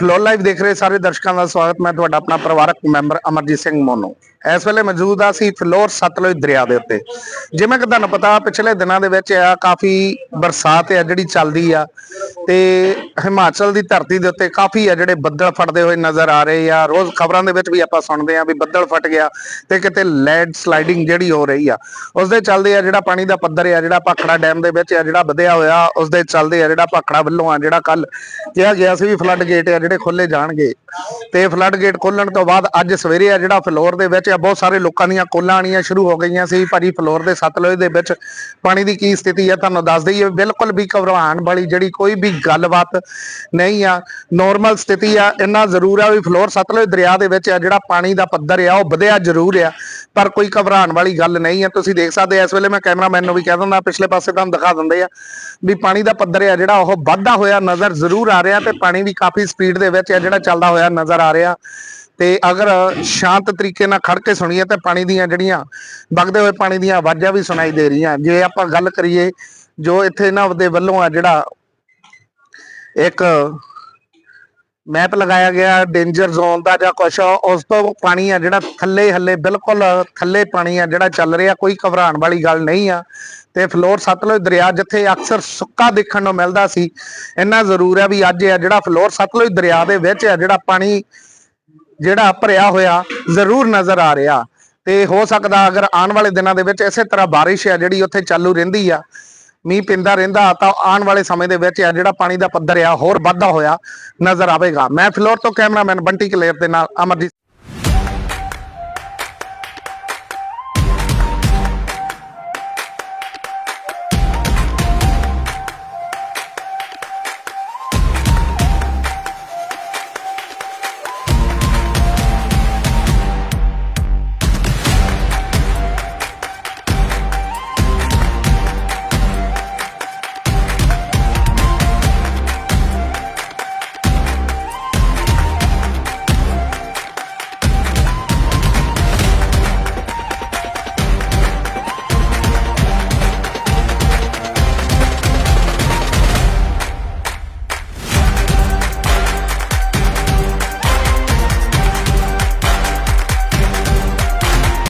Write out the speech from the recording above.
Floor live ਦੇਖ ਰਹੇ ਸਾਰੇ ਦਰਸ਼ਕਾਂ ਦਾ ਸਵਾਗਤ। ਮੈਂ ਤੁਹਾਡਾ ਆਪਣਾ ਪਰਿਵਾਰਕ ਮੈਂਬਰ ਅਮਰਜੀਤ ਸਿੰਘ ਮੋਨੋ। ਇਸ ਵੇਲੇ ਮੌਜੂਦ ਆ ਸੀ ਫਲੋਰ ਸਤਲੁਜ ਦਰਿਆ ਦੇ ਉੱਤੇ। ਜਿਵੇਂ ਕਿ ਤੁਹਾਨੂੰ ਪਤਾ, ਪਿਛਲੇ ਦਿਨਾਂ ਦੇ ਵਿੱਚ ਆ ਕਾਫੀ ਬਰਸਾਤ ਹੈ ਜਿਹੜੀ ਚੱਲਦੀ ਆ ਤੇ ਹਿਮਾਚਲ ਦੀ ਧਰਤੀ ਦੇ ਉੱਤੇ ਕਾਫੀ ਆ ਜਿਹੜੇ ਬੱਦਲ ਫਟਦੇ ਹੋਏ ਨਜ਼ਰ ਆ ਰਹੇ ਆ। ਰੋਜ਼ ਖਬਰਾਂ ਦੇ ਵਿੱਚ ਵੀ ਆਪਾਂ ਸੁਣਦੇ ਆ ਵੀ ਬੱਦਲ ਫਟ ਗਿਆ ਤੇ ਕਿਤੇ ਲੈਂਡ ਸਲਾਈਡਿੰਗ ਜਿਹੜੀ ਹੋ ਰਹੀ ਆ ਉਸ ਦੇ ਚੱਲਦੇ ਆ ਜਿਹੜਾ ਪਾਣੀ ਦਾ ਪੱਧਰ ਆ, ਜਿਹੜਾ ਭਾਖੜਾ ਡੈਮ ਦੇ ਵਿੱਚ ਆ, ਜਿਹੜਾ ਵਧਿਆ ਹੋਇਆ ਉਸ ਦੇ ਚੱਲਦੇ ਆ ਜਿਹੜਾ ਭਾਖੜਾ ਵੱਲੋਂ ਆ, ਜਿਹੜਾ ਕੱਲ ਕਿਹਾ ਗਿਆ ਸੀ ਵੀ ਫਲੱਡ ਗੇਟ ਆ ਜਿਹੜੇ ਖੋਲੇ ਜਾਣਗੇ। ਤੇ ਫਲੱਡ ਗੇਟ ਖੋਲਣ ਤੋਂ ਬਾਅਦ ਅੱਜ ਸਵੇਰੇ ਆ ਜਿਹੜਾ ਫਲੋਰ ਦੇ ਵਿੱਚ ਆ, ਬਹੁਤ ਸਾਰੇ ਲੋਕਾਂ ਦੀਆਂ ਕੋਲਾਂ ਆਣੀਆਂ ਸ਼ੁਰੂ ਹੋ ਗਈਆਂ ਸੀ, ਭਾਜੀ ਫਲੋਰ ਦੇ ਸਤਲੁਜ ਦੇ ਵਿੱਚ। ਪਾਣੀ ਦੀ ਕੀ ਸਥਿਤੀ ਆ, ਤੁਹਾਨੂੰ ਦੱਸ ਦਈਏ, ਬਿਲਕੁਲ ਵੀ ਘਬਰਾਉਣ ਵਾਲੀ ਜਿਹੜੀ ਕੋਈ ਵੀ ਗੱਲਬਾਤ ਨਹੀਂ ਆ। ਨੋਰਮਲ ਸਥਿਤੀ ਆ, ਇੰਨਾ ਜ਼ਰੂਰ ਆ ਵੀ ਫਲੋਰ ਸਤਲੁਜ ਦਰਿਆ ਦੇ ਵਿੱਚ ਜਿਹੜਾ ਪਾਣੀ ਦਾ ਪੱਧਰ ਆ, ਉਹ ਵਧਿਆ ਜ਼ਰੂਰ ਆ। ਪਰ ਕੋਈ ਘਬਰਾਉਣ ਵਾਲੀ ਗੱਲ ਨਹੀਂ ਆ, ਤੁਸੀਂ ਦੇਖ ਸਕਦੇ ਇਸ ਵੇਲੇ ਮੈਂ ਕੈਮਰਾਮੈਨ ਨੂੰ ਵੀ ਕਹਿ ਦਿੰਦਾ, ਪਿਛਲੇ ਪਾਸੇ ਤੁਹਾਨੂੰ ਦਿਖਾ ਦਿੰਦੇ ਆ ਵੀ ਪਾਣੀ ਦਾ ਪੱਧਰ ਆ, ਜਿਹੜਾ ਉਹ ਵੱਧਦਾ ਹੋਇਆ ਨਜ਼ਰ ਜ਼ਰੂਰ ਆ ਰਿਹਾ ਤੇ ਪਾਣੀ ਵੀ ਕਾਫੀ ਸਪੀਡ ਦੇ ਵਿੱਚ ਆ, ਜਿਹੜਾ ਚੱਲਦਾ ਹੋਇਆ ਨਜ਼ਰ ਆ ਰਿਹਾ। ਤੇ ਅਗਰ ਸ਼ਾਂਤ ਤਰੀਕੇ ਨਾਲ ਖੜ ਕੇ ਸੁਣੀਏ ਤਾਂ ਪਾਣੀ ਦੀਆਂ ਜਿਹੜੀਆਂ ਵਗਦੇ ਹੋਏ ਪਾਣੀ ਦੀਆਂ ਆਵਾਜ਼ਾਂ ਵੀ ਸੁਣਾਈ ਦੇ ਰਹੀਆਂ। ਜੇ ਆਪਾਂ ਗੱਲ ਕਰੀਏ ਜੋ ਇੱਥੇ ਇਹਨਾਂ ਦੇ ਵੱਲੋਂ ਆ ਜਿਹੜਾ ਇੱਕ ਮੈਪ ਲਗਾਇਆ ਗਿਆ ਡੇਂਜਰ ਜ਼ੋਨ ਦਾ ਜਾਂ ਕੁਛ, ਉਸ ਤੋਂ ਪਾਣੀ ਆ ਜਿਹੜਾ ਥੱਲੇ ਹੱਲੇ ਬਿਲਕੁਲ ਥੱਲੇ ਪਾਣੀ ਆ ਜਿਹੜਾ ਚੱਲ ਰਿਹਾ, ਕੋਈ ਘਬਰਾਉਣ ਵਾਲੀ ਗੱਲ ਨਹੀਂ ਆ। ਤੇ ਫਲੋਰ ਸਤਲੁਜ ਦਰਿਆ ਜਿੱਥੇ ਅਕਸਰ ਸੁੱਕਾ ਦੇਖਣ ਨੂੰ ਮਿਲਦਾ ਸੀ, ਇੰਨਾ ਜ਼ਰੂਰ ਹੈ ਵੀ ਅੱਜ ਆ ਜਿਹੜਾ ਫਲੋਰ ਸਤਲੁਜ ਦਰਿਆ ਦੇ ਵਿੱਚ ਆ ਜਿਹੜਾ ਪਾਣੀ ਜਿਹੜਾ ਭਰਿਆ ਹੋਇਆ ਜ਼ਰੂਰ ਨਜ਼ਰ ਆ ਰਿਹਾ। ਤੇ ਹੋ ਸਕਦਾ ਅਗਰ ਆਉਣ ਵਾਲੇ ਦਿਨਾਂ ਦੇ ਵਿੱਚ ਇਸੇ ਤਰ੍ਹਾਂ ਬਾਰਿਸ਼ ਆ ਜਿਹੜੀ ਉੱਥੇ ਚਾਲੂ ਰਹਿੰਦੀ ਆ, ਮੀਂਹ ਪਿੰਦਾ ਰਹਿੰਦਾ ਤਾਂ ਆਉਣ ਵਾਲੇ ਸਮੇਂ ਦੇ ਵਿੱਚ ਆ ਜਿਹੜਾ ਪਾਣੀ ਦਾ ਪੱਧਰ ਆ ਹੋਰ ਵਾਧਾ ਹੋਇਆ ਨਜ਼ਰ ਆਵੇਗਾ। ਮੈਂ ਫਲੋਰ ਤੋਂ ਕੈਮਰਾਮੈਨ ਬੰਟੀ ਕਲੇਰ ਦੇ ਨਾਲ ਅਮਰਜੀਤ